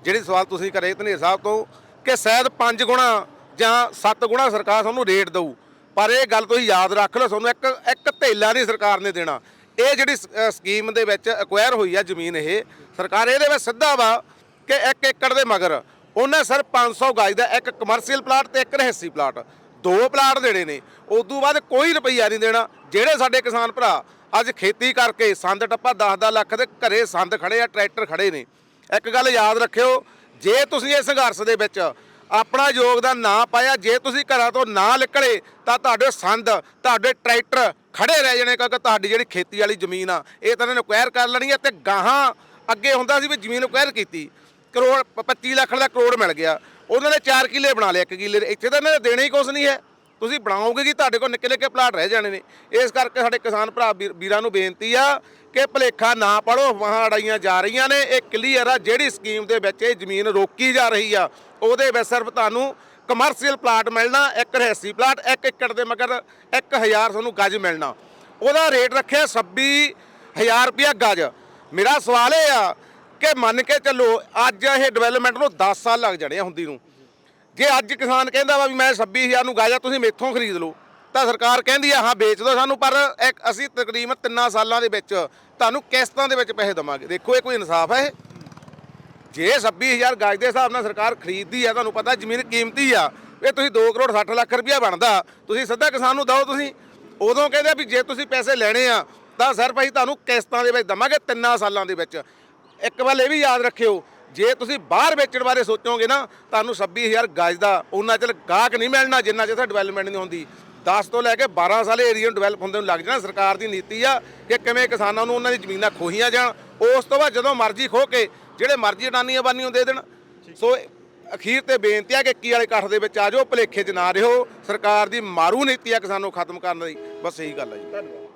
ਜਿਹੜੀ ਸਵਾਲ ਤੁਸੀਂ ਕਰੇ ਧਨੇਰ ਸਾਹਿਬ ਤੋਂ ਕਿ ਸ਼ਾਇਦ 5 ਗੁਣਾ ਜਾਂ 7 ਗੁਣਾ ਸਰਕਾਰ ਤੁਹਾਨੂੰ ਰੇਟ ਦਊ, ਪਰ ਇਹ ਗੱਲ ਤੁਸੀਂ ਯਾਦ ਰੱਖ ਲਓ, ਤੁਹਾਨੂੰ ਇੱਕ ਇੱਕ ਧੇਲਾ ਨਹੀਂ ਸਰਕਾਰ ਨੇ ਦੇਣਾ। ਇਹ ਜਿਹੜੀ ਸਕੀਮ ਦੇ ਵਿੱਚ ਐਕਵਾਇਰ ਹੋਈ ਆ ਜ਼ਮੀਨ ਇਹ, ਸਰਕਾਰ ਇਹਦੇ ਵਿੱਚ ਸਿੱਧਾ ਵਾ ਕਿ 1 ਏਕੜ ਦੇ ਮਗਰ ਉਹਨੇ ਸਰ 500 ਗਜ ਦਾ ਇੱਕ ਕਮਰਸ਼ੀਅਲ ਪਲਾਟ ਤੇ ਇੱਕ ਰਹਿਸੀ ਪਲਾਟ ਦੋ ਪਲਾਟ ਦੇਣੇ ਨੇ। ਉਦੋਂ ਬਾਅਦ ਕੋਈ ਰੁਪਈਆ ਨਹੀਂ ਦੇਣਾ। ਜਿਹੜੇ ਸਾਡੇ ਕਿਸਾਨ ਭਰਾ ਅੱਜ ਖੇਤੀ ਕਰਕੇ ਸੰਦ ਟੱਪਾ 10-10 ਲੱਖ ਦੇ ਘਰੇ ਸੰਦ ਖੜੇ ਆ, ਟਰੈਕਟਰ ਖੜੇ ਨੇ। ਇੱਕ ਗੱਲ ਯਾਦ ਰੱਖਿਓ, ਜੇ ਤੁਸੀਂ ਇਸ ਸੰਘਰਸ਼ ਦੇ ਵਿੱਚ ਆਪਣਾ ਯੋਗਦਾਨ ਨਾ ਪਾਇਆ, ਜੇ ਤੁਸੀਂ ਘਰਾਂ ਤੋਂ ਨਾ ਨਿਕਲੇ ਤਾਂ ਤੁਹਾਡੇ ਸੰਦ, ਤੁਹਾਡੇ ਟਰੈਕਟਰ ਖੜੇ ਰਹਿ ਜਾਣੇ ਕਿਉਂਕਿ ਤੁਹਾਡੀ ਜਿਹੜੀ ਖੇਤੀ ਵਾਲੀ ਜ਼ਮੀਨ ਆ, ਇਹ ਤਾਂ ਇਹਨਾਂ ਨੇ ਅਕਵਾਇਰ ਕਰ ਲੈਣੀ ਹੈ ਤੇ ਗਾਹਾਂ ਅੱਗੇ ਹੁੰਦਾ ਸੀ ਵੀ ਜ਼ਮੀਨ ਅਕਵਾਇਰ ਕੀਤੀ। ਕਰੋੜ 25 ਲੱਖ ਦਾ ਕਰੋੜ ਮਿਲ ਗਿਆ। ਉਹਨਾਂ ਨੇ 4 ਕਿੱਲੇ ਬਣਾ ਲਿਆ ਇੱਕ ਕਿੱਲੇ ਇੱਥੇ ਤਾਂ ਇਹਨਾਂ ਨੇ ਦੇਣਾ ਹੀ ਕੁਝ ਨਹੀਂ ਹੈ। ਤੁਸੀਂ ਬਣਾਓਗੇ ਕਿ ਤੁਹਾਡੇ ਕੋਲ ਨਿੱਕੇ ਨਿੱਕੇ ਪਲਾਟ ਰਹਿ ਜਾਣੇ ਨੇ। ਇਸ ਕਰਕੇ ਸਾਡੇ ਕਿਸਾਨ ਭਰਾ ਵੀਰਾਂ ਨੂੰ ਬੇਨਤੀ ਆ ਕਿ ਭਲੇਖਾ ਨਾ ਪੜੋ, ਵਾਹਾਂ ਅੜਾਈਆਂ ਜਾ ਰਹੀਆਂ ਨੇ। ਇਹ ਕਲੀਅਰ ਆ, ਜਿਹੜੀ ਸਕੀਮ ਦੇ ਵਿੱਚ ਇਹ ਜ਼ਮੀਨ ਰੋਕੀ ਜਾ ਰਹੀ ਆ, ਉਹਦੇ ਵਿੱਚ ਸਿਰਫ ਤੁਹਾਨੂੰ ਕਮਰਸ਼ੀਅਲ ਪਲਾਟ ਮਿਲਣਾ, ਇੱਕ ਰਹਿਸੀ ਪਲਾਟ ਇੱਕ ਏਕੜ ਦੇ ਮਗਰ 1000 ਤੁਹਾਨੂੰ ਗੱਜ ਮਿਲਣਾ। ਉਹਦਾ ਰੇਟ ਰੱਖਿਆ 26000 ਰੁਪਇਆ ਗੱਜ। ਮੇਰਾ ਸਵਾਲ ਇਹ ਆ ਕਿ ਮੰਨ ਕੇ ਚੱਲੋ, ਅੱਜ ਇਹ ਡਿਵੈਲਪਮੈਂਟ ਨੂੰ 10 ਸਾਲ ਲੱਗ ਜਾਣੇ ਆ ਹੁੰਦੀ ਨੂੰ। ਜੇ ਅੱਜ ਕਿਸਾਨ ਕਹਿੰਦਾ ਵਾ ਵੀ ਮੈਂ 26000 ਨੂੰ ਗਾਜਾ ਤੁਸੀਂ ਮੇਥੋਂ ਖਰੀਦ ਲਓ। ਤਾਂ ਸਰਕਾਰ ਕਹਿੰਦੀ ਆ, ਹਾਂ, ਵੇਚ ਦਿਓ ਸਾਨੂੰ, ਪਰ ਇੱਕ ਅਸੀਂ ਤਕਰੀਬਨ ਤਿੰਨਾਂ ਸਾਲਾਂ ਦੇ ਵਿੱਚ ਤੁਹਾਨੂੰ ਕਿਸ਼ਤਾਂ ਦੇ ਵਿੱਚ ਪੈਸੇ ਦਵਾਂਗੇ? ਦੇਖੋ, ਇਹ ਕੋਈ ਇਨਸਾਫ ਹੈ ਇਹ। ਜੇ 26000 ਗਜ ਦੇ ਹਿਸਾਬ ਨਾਲ ਸਰਕਾਰ ਖਰੀਦਦੀ ਆ, ਤੁਹਾਨੂੰ ਪਤਾ ਜ਼ਮੀਨ ਕੀਮਤੀ ਆ, ਇਹ ਤੁਸੀਂ 2 ਕਰੋੜ 60 ਲੱਖ ਰੁਪਇਆ ਬਣਦਾ, ਤੁਸੀਂ ਸਿੱਧਾ ਕਿਸਾਨ ਨੂੰ ਦਿਓ ਤੁਸੀਂ। ਉਦੋਂ ਕਹਿੰਦੇ ਵੀ ਜੇ ਤੁਸੀਂ ਪੈਸੇ ਲੈਣੇ ਆ, ਤਾਂ ਸਿਰਫ ਅਸੀਂ ਤੁਹਾਨੂੰ ਕਿਸ਼ਤਾਂ ਦੇ ਵਿੱਚ ਦਵਾਂਗੇ? ਤਿੰਨਾਂ ਸਾਲਾਂ ਦੇ ਵਿੱਚ। ਇੱਕ ਵੱਲ ਇਹ ਵੀ ਯਾਦ ਰੱਖਿਓ, ਜੇ ਤੁਸੀਂ ਬਾਹਰ ਵੇਚਣ ਬਾਰੇ ਸੋਚੋਗੇ ਨਾ, ਤੁਹਾਨੂੰ 26000 ਗਜ ਦਾ ਉਹਨਾਂ ਚਿਰ ਗਾਹਕ ਨਹੀਂ ਮਿਲਣਾ, ਜਿੰਨਾ ਚਿਰ ਡਿਵੈਲਪਮੈਂਟ ਨਹੀਂ ਹੁੰਦੀ। 10 ਤੋਂ ਲੈ ਕੇ 12 ਸਾਲ ਏਰੀਆ ਨੂੰ ਡਿਵੈਲਪ ਹੁੰਦੇ ਨੂੰ ਲੱਗ ਜਾਣਾ ਸਰਕਾਰ ਦੀ ਨੀਤੀ ਆ ਕਿ ਕਿਵੇਂ ਕਿਸਾਨਾਂ ਨੂੰ ਉਹਨਾਂ ਦੀ ਜ਼ਮੀਨਾਂ ਖੋਹੀਆਂ ਜਾਣ। ਉਸ ਤੋਂ ਬਾਅਦ ਜਦੋਂ ਮਰਜ਼ੀ ਖੋ ਕੇ ਜਿਹੜੇ ਮਰਜ਼ੀ ਅਡਾਨੀਆਂ ਬਾਨੀਆਂ ਦੇ ਦੇਣ। ਸੋ ਅਖੀਰ ਤੇ ਬੇਨਤੀ ਆ ਕਿ ਕੀ ਵਾਲੇ ਇਕੱਠ ਦੇ ਵਿੱਚ ਆ ਜਾਓ ਭਲੇਖੇ 'ਚ ਨਾ ਰਹੋ। ਸਰਕਾਰ ਦੀ ਮਾਰੂ ਨੀਤੀ ਆ ਕਿਸਾਨਾਂ ਨੂੰ ਖਤਮ ਕਰਨ ਦੀ। ਬਸ ਇਹੀ ਗੱਲ ਆ ਜੀ।